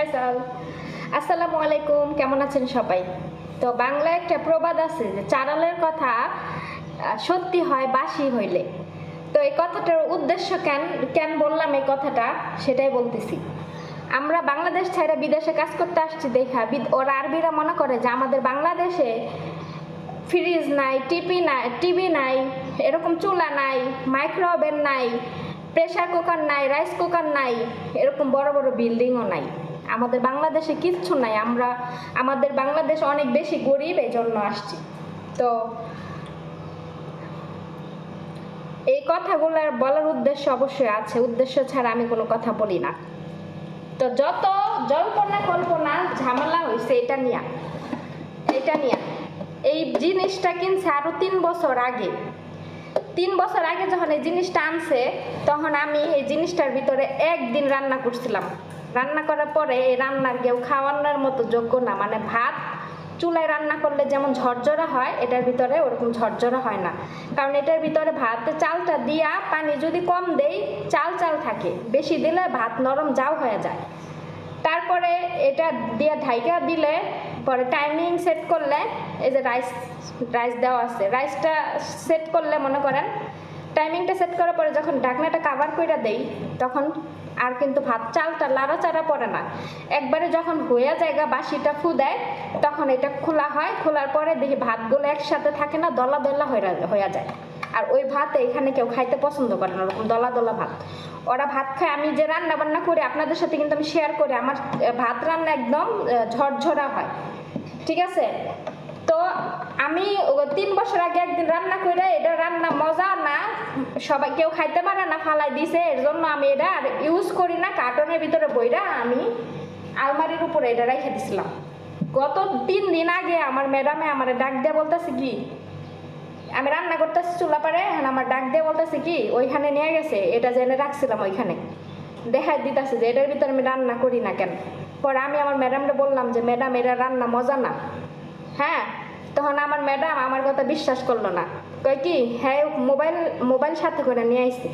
Facial আসসালামু আলাইকুম, কেমন আছেন সবাই? তো বাংলা একটা প্রবাদ আছে যে চারালের কথা সত্যি হয়, বাসি হইলে। তো এই কথাটার উদ্দেশ্য কেন কেন বললাম এই কথাটা? সেটাই বলতেছি। আমরা বাংলাদেশ ছাড়া বিদেশে কাজ করতে আসছি দেখা ওরা আরবিরা মনে করে যে আমাদের বাংলাদেশে ফ্রিজ নাই টিপি নাই টিভি নাই, এরকম চুলা নাই মাইক্রো ওভেন নাই প্রেসার কুকার নাই রাইস কুকার নাই, এরকম বড় বড় বিল্ডিংও নাই। আমাদের বাংলাদেশে কিচ্ছু নাই, আমরা, আমাদের বাংলাদেশ অনেক বেশি গরিব এই জন্য আসছি। তো এই কথাগুলো বলার উদ্দেশ্য অবশ্যই আছে, উদ্দেশ্য ছাড়া আমি কোনো কথা বলি না। তো যত জল্পনা কল্পনা ঝামেলা হয়েছে এটা নিয়ে এটা নিয়ে। এই জিনিসটা কিনছে আরও তিন বছর আগে। তিন বছর আগে যখন এই জিনিসটা আনছে, তখন আমি এই জিনিসটার ভিতরে একদিন রান্না করছিলাম। রান্না করার পরে এই রান্নার কেউ খাওয়ানোর মতো যোগ্য না। মানে ভাত চুলায় রান্না করলে যেমন ঝরঝরা হয়, এটার ভিতরে ওরকম ঝরঝরা হয় না। কারণ এটার ভিতরে ভাত চালটা দিয়া পানি যদি কম দেই, চাল চাল থাকে। বেশি দিলে ভাত নরম যাও হয়ে যায়। তারপরে এটা দিয়ে ঢাইকা দিলে, পরে টাইমিং সেট করলে, এই যে রাইস রাইস দেওয়া আছে রাইসটা সেট করলে মনে করেন টাইমিংটা সেট করার পরে যখন ঢাকনাটা কাভার করে দেই, তখন আর কিন্তু ভাত চালটা লাড়াচাড়া পড়ে না। একবারে যখন হয়ে জায়গা বাসিটা ফু দেয়, তখন এটা খোলা হয়। খোলার পরে দেখি ভাতগুলো একসাথে থাকে না, দলা দলা হয়ে যায়। আর ওই ভাত এখানে কেউ খাইতে পছন্দ করে না, ওরকম দলা দলা ভাত। ওরা ভাত খায়, আমি যে রান্না বান্না করি, আপনাদের সাথে কিন্তু আমি শেয়ার করি। আমার ভাত রান্না একদম ঝরঝরা হয়। ঠিক আছে? আমি তিন বছর আগে একদিন রান্না করে এটা রান্না মজা না, সবাই কেউ খাইতে পারে না, ফালাই দিছে, এর জন্য আমি এটা আর ইউজ করি না, কার্টনের ভিতরে বইরা আমি আলমারির উপরে এটা রেখে দিছিলাম। গত তিন দিন আগে আমার ম্যাডামে আমার ডাক দিয়ে বলতেছে কি, আমি রান্না করতেছি চুলা পারে এখন আমার ডাক দিয়ে বলতেছে কি, ওইখানে নিয়ে গেছে, এটা জেনে রাখছিলাম ওইখানে। দেখাই দিতেছে যে এটার ভিতরে আমি রান্না করি না কেন। পরে আমি আমার ম্যাডামকে বললাম যে, ম্যাডাম, এটা রান্না মজা না। হ্যাঁ তখন আমার ম্যাডাম আমার কথা বিশ্বাস করল না। কয় কি? হ্যাঁ মোবাইল মোবাইল সাথে করে নিয়ে আইসি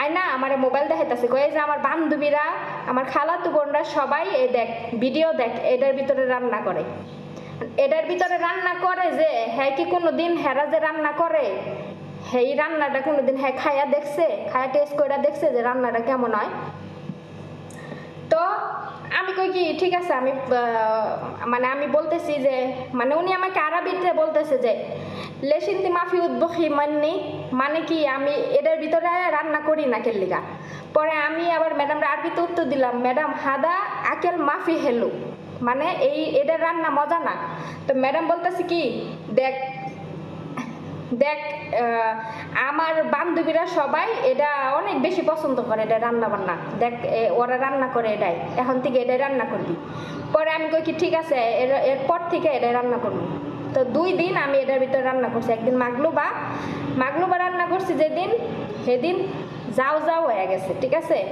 আই না, আমার মোবাইল দেখাইতেছে। কয়ে যে আমার বান্ধবীরা, আমার খালাতু বোনরা সবাই এই দেখ, ভিডিও দেখ, এটার ভিতরে রান্না করে। এটার ভিতরে রান্না করে যে হ্যাঁ কি কোনো দিন হেরা যে রান্না করে? এই রান্নাটা কোনো দিন হ্যাঁ খায়া দেখছে? খায়া টেস্ট করে দেখছে যে রান্নাটা কেমন হয়? তো আমি কই কি, ঠিক আছে, আমি মানে আমি বলতেছি যে মানে উনি আমাকে আরবিতে বলতেছে যে লেসিন্তি মাফি উদ্বখি মাননি মানে কি, আমি এটার ভিতরে রান্না করি না কেল্লিগা পরে আমি আবার ম্যাডামরা আরবিতে উত্তর দিলাম, ম্যাডাম, হাদা আকেল মাফি হেলু মানে এই এটার রান্না মজা না। তো ম্যাডাম বলতেছে কি, দেখ দেখ আমার বান্ধবীরা সবাই এটা অনেক বেশি পছন্দ করে এটা রান্না বান্না দেখ ওরা রান্না করে এটাই। এখন থেকে এটাই রান্না করবি। পরে আমি কই কি, ঠিক আছে, এর- এরপর থেকে এটাই রান্না করব। তো দুই দিন আমি এটার ভিতরে রান্না করছি। একদিন মাগলুবা মাগলুবা রান্না করছি যেদিন, সেদিন যাও যাও হয়ে গেছে, ঠিক আছে?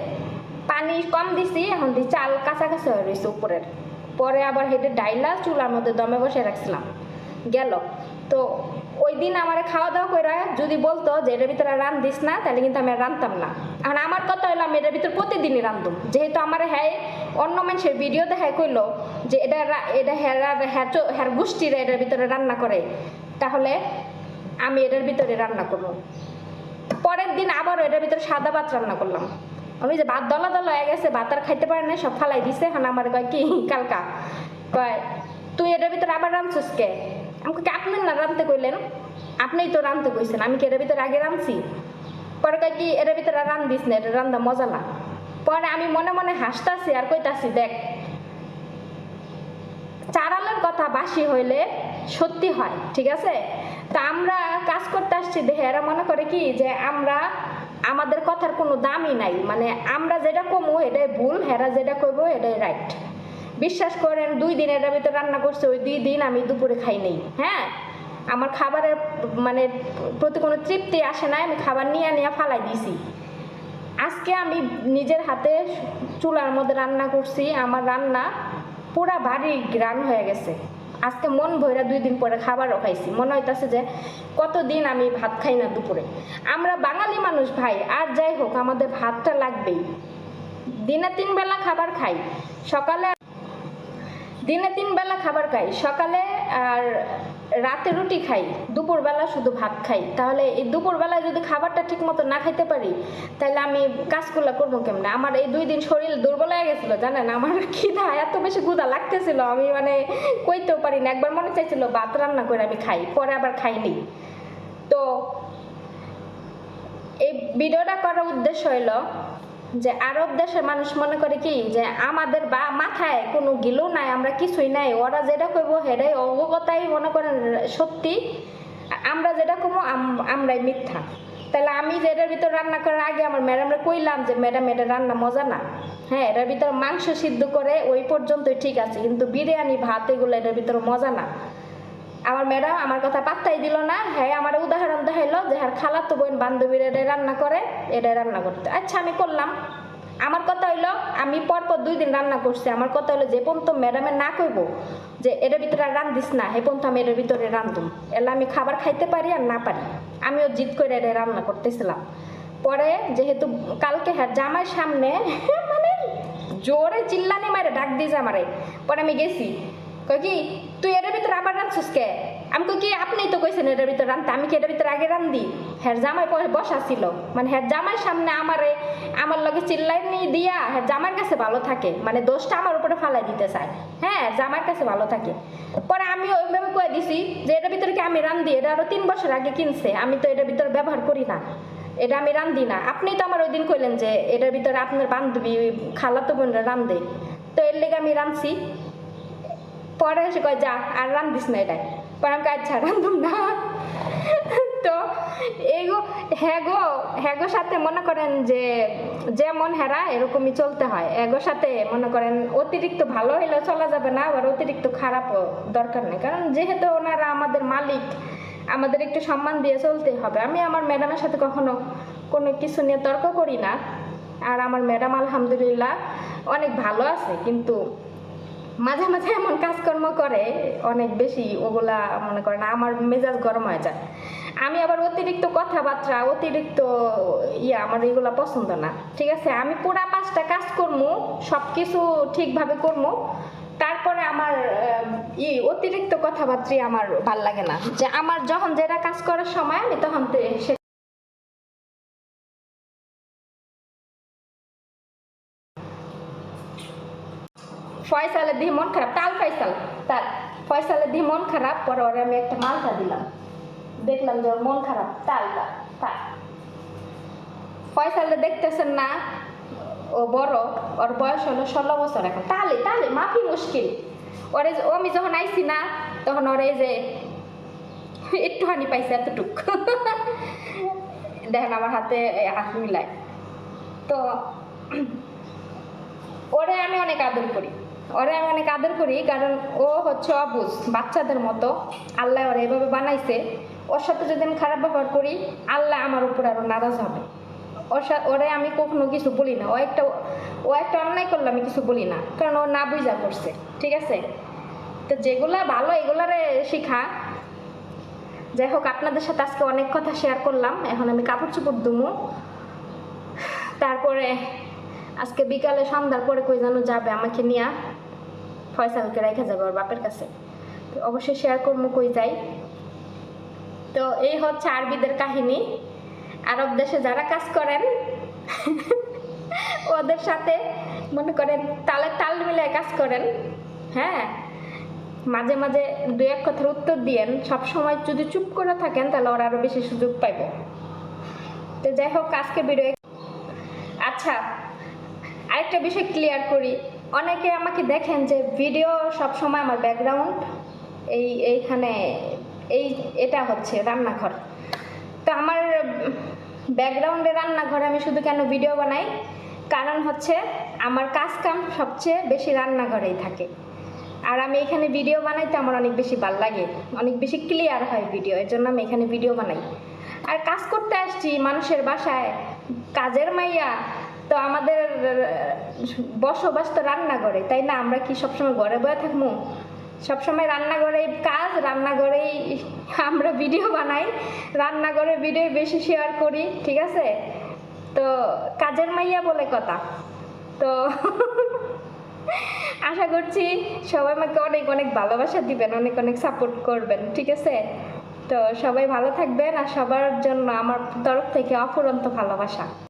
পানি কম দিছি, এখন দি চাল কাছাকাছি হয়ে রয়েছে উপরের। পরে আবার হেঁটে ডাইলা চুলার মধ্যে দমে বসে রাখছিলাম। গেল। তো ওই দিন আমার খাওয়া দাওয়া করে যদি বলতো যে এটার ভিতরে রান দিস না, তাহলে কিন্তু আমি আর রানতাম না। এখন আমার কথা হলো আমি এটার ভিতরে প্রতিদিনই রান্ধুম যেহেতু আমার হ্যাঁ অন্য মানুষের ভিডিও দেখায় কইলো যে এটা এটা হ্যার হ্যার গোষ্ঠীরা এটার ভিতরে রান্না করে, তাহলে আমি এটার ভিতরে রান্না করব। পরের দিন আবারও এটার ভিতরে সাদা ভাত রান্না করলাম। আমি যে ভাত দলা দলা হয়ে গেছে, ভাত আর খাইতে পারে না সব ফালাই দিছে। এখন আমার কয় কি, কালকা? কয়, তুই এটার ভিতরে আবার রাঁধছিস কে? আমাকে আপনি না রাঁধতে কইলেন? আপনিই তো রাঁধতে কইছেন, আমি কি এর ভিতরে আগে রাঁধছি? পরে কয় কি এর ভিতরে আর রাঁধিস না, এটা রান্ধা মজা না। পরে আমি মনে মনে হাসতাছি আর কইতাছি, দেখ, চারালের কথা বাসি হইলে সত্যি হয়, ঠিক আছে? তা আমরা কাজ করতে আসছি দেখে এরা মনে করে কি যে আমরা, আমাদের কথার কোনো দামই নাই। মানে আমরা যেটা কমু, এটাই ভুল, হেরা যেটা করব এটাই রাইট বিশ্বাস করেন, দুই দিন এটার ভিতরে রান্না করছে, ওই দুই দিন আমি দুপুরে খাই নেই। হ্যাঁ? আমার খাবারের মানে প্রতি কোনো তৃপ্তি আসে না আমি খাবার নিয়ে নিয়ে ফালাই দিছি আজকে আমি নিজের হাতে চুলার মধ্যে রান্না করছি, আমার রান্না পুরা বাড়ি গ্রান হয়ে গেছে। আজকে মন ভৈরা দুই দিন পরে খাবারও খাইছি। মনে হইতাছে যে কতদিন আমি ভাত খাই না দুপুরে। আমরা বাঙালি মানুষ ভাই, আর যাই হোক, আমাদের ভাতটা লাগবেই। দিনে তিন বেলা খাবার খাই। সকালে দিনে তিন বেলা খাবার খাই, সকালে আর রাতে রুটি খাই, দুপুরবেলা শুধু ভাত খাই। তাহলে এই দুপুরবেলায় যদি খাবারটা ঠিক মতো না খাইতে পারি, তাহলে আমি কাজগুলো করব কেমনে? আমার এই দুই দিন শরীর দুর্বল হয়ে গেছিল, জানেন? আমার খিদা এত বেশি গুদা লাগতেছিল, আমি মানে কইতেও পারি না একবার মনে চাইছিল, ভাত রান্না করে আমি খাই, পরে আবার খাইনি। তো এই ভিডিওটা করার উদ্দেশ্য হইল যে আরব দেশের মানুষ মনে করে কি, যে আমাদের বা মাথায় কোনো গিলো নাই, আমরা কিছুই নাই, ওরা যেটা করব সেটাই অবগতাই মনে করেন সত্যি, আমরা যেটা করব আম- আমরাই মিথ্যা। তাহলে আমি যে এটার ভিতর রান্না করার আগে আমার ম্যাডামরা কইলাম যে, ম্যাডাম, এটা রান্না মজা না। হ্যাঁ এটার ভিতরে মাংস সিদ্ধ করে ওই পর্যন্তই ঠিক আছে, কিন্তু বিরিয়ানি, ভাত, এগুলো এটার ভিতরে মজা না। আমার ম্যাডাম আমার কথা পাত্তাই দিল না। হ্যাঁ আমার উদাহরণ দেখাইলো যে হ্যাঁ খালাতো বোন বান্ধবীর এটা রান্না করে এটা রান্না করতে। আচ্ছা আমি করলাম। আমার কথা হইল, আমি পরপর দুই দিন রান্না করছি। আমার কথা হইল যে পর্যন্ত ম্যাডামে না কইব যে এটার ভিতরে রান্ধিস না। হে পর্যন্ত আমি এটার ভিতরে রান্ধুম। এলে আমি খাবার খাইতে পারি আর না পারি। আমিও জিদ করে এটা রান্না করতেছিলাম। পরে যেহেতু কালকে হ্যাঁ জামার সামনে মানে জোরে চিল্লানি মারে ডাক দিয়েছে আমারে। পরে আমি গেছি। কই কি? তুই এটার ভিতরে আবার রাঁধছিস কে? আমি কি, আপনিই তো কইছেন এটার ভিতরে রাঁধতে, আমি কি এটার ভিতরে আগে রান্ধি হ্যাঁ জামাই পরে বসা ছিল। মানে হ্যাঁ জামাই সামনে আমারে, আমার লগে চিল্লাই নিয়ে দিয়া হ্যাঁ জামার কাছে ভালো থাকে। মানে দোষটা আমার উপরে ফালাই দিতে চায়। হ্যাঁ জামার কাছে ভালো থাকে। পরে আমি ওইভাবে কয়ে দিছি যে, এটার ভিতরে কি আমি রান্ধি এটা আরও তিন বছর আগে কিনছে। আমি তো এটার ভিতরে ব্যবহার করি না। এটা আমি রান্ধি না। আপনি তো আমার ওই দিন কইলেন যে, এটার ভিতরে আপনার বান্ধবী খালাতো বোনরা রান্ধে তো এর লেগে আমি রাঁধছি। পরে এসে কয়, যা, আর রান্ধিস না এটাই। পরে আমি আচ্ছা রান্ধুম না। তো এগো, হ্যাগো হ্যাগো সাথে মনে করেন যে, যেমন হেরা, এরকমই চলতে হয়। এগোর সাথে মনে করেন অতিরিক্ত ভালো হইলে চলা যাবে না, আবার অতিরিক্ত খারাপও দরকার নেই। কারণ যেহেতু ওনারা আমাদের মালিক, আমাদের একটু সম্মান দিয়ে চলতে হবে। আমি আমার ম্যাডামের সাথে কখনো কোনো কিছু নিয়ে তর্ক করি না। আর আমার ম্যাডাম আলহামদুলিল্লাহ অনেক ভালো আছে, কিন্তু মাঝে মাঝে এমন কাজকর্ম করে, অনেক বেশি ওগুলা মনে করেন আমার মেজাজ গরম হয়ে যায়। আমি আবার অতিরিক্ত কথাবার্তা, অতিরিক্ত ইয়ে আমার এগুলা পছন্দ না। ঠিক আছে? আমি পুরা পাঁচটা কাজ করব সব কিছু ঠিকভাবে করব তারপরে আমার ই অতিরিক্ত কথাবার্তা আমার ভালো লাগে না। যে আমার যখন যেটা কাজ করার সময়, আমি তখন সে ফয়সালের দিয়ে মন খারাপ তাল ফয়সাল। তাল ফয়সালের দিয়ে মন খারাপ, পরে ওরে আমি একটা মালটা দিলাম। দেখলাম যে মন খারাপ, তালটা তাল ফয়সালে দেখতেছেন না, ও বড়, ওর বয়স হলো ষোলো বছর এখন। তালে তালে, মাফি মুশকিল। ওরে ও আমি যখন আইছি না, তখন ওরে যে একটুখানি পাইছে এতটুক। দেখেন আমার হাতে হাত মিলায়। তো ওরে আমি অনেক আদর করি। ওরে আমি অনেক আদর করি? কারণ ও হচ্ছে অবুঝ বাচ্চাদের মতো। আল্লাহ ওরে এভাবে বানাইছে। ওর সাথে যদি আমি খারাপ ব্যবহার করি, আল্লাহ আমার উপর আরও নারাজ হবে। ওর ওরে আমি কখনো কিছু বলি না। ও একটা ও একটা অন্যায় করলে আমি কিছু বলি না। কারণ ও না বুঝা করছে। ঠিক আছে? তো যেগুলা ভালো, এগুলারে শিখা। যাই হোক, আপনাদের সাথে আজকে অনেক কথা শেয়ার করলাম। এখন আমি কাপড় চোপড় দুমু তারপরে আজকে বিকালে সন্ধ্যার পরে কই যেন যাবে আমাকে নিয়ে। ফয়সালকে রেখে যাবে ওর বাপের কাছে। তো অবশ্যই শেয়ার করব কই যাই তো এই হচ্ছে আরবিদের কাহিনী। আরব দেশে যারা কাজ করেন, ওদের সাথে মনে করেন তালে তাল মিলে কাজ করেন হ্যাঁ? মাঝে মাঝে দু এক কথার উত্তর দিয়েন। সব সময় যদি চুপ করে থাকেন, তাহলে ওরা আরও বেশি সুযোগ পাইব। তো যাই হোক, আজকে ভিডিও আচ্ছা আরেকটা বিষয় ক্লিয়ার করি। অনেকে আমাকে দেখেন যে ভিডিও সব সময় আমার ব্যাকগ্রাউন্ড এই, এইখানে, এই, এটা হচ্ছে রান্নাঘর। তো আমার ব্যাকগ্রাউন্ডে রান্নাঘরে আমি শুধু কেন ভিডিও বানাই? কারণ হচ্ছে আমার কাজ কাম সবচেয়ে বেশি রান্নাঘরেই থাকে। আর আমি এখানে ভিডিও বানাইতে আমার অনেক বেশি ভালো লাগে। অনেক বেশি ক্লিয়ার হয় ভিডিও এর জন্য আমি এখানে ভিডিও বানাই। আর কাজ করতে আসছি মানুষের বাসায়। কাজের মাইয়া তো আমাদের বসবাস তো রান্নাঘরে, তাই না? আমরা কি সবসময় ঘরে বয়ে থাকব? সবসময় রান্নাঘরেই কাজ, রান্নাঘরেই আমরা ভিডিও বানাই রান্নাঘরে ভিডিও বেশি শেয়ার করি, ঠিক আছে? তো কাজের মাইয়া বলে কথা। তো আশা করছি সবাই আমাকে অনেক অনেক ভালোবাসা দিবেন, অনেক অনেক সাপোর্ট করবেন, ঠিক আছে? তো সবাই ভালো থাকবেন, আর সবার জন্য আমার তরফ থেকে অফুরন্ত ভালোবাসা।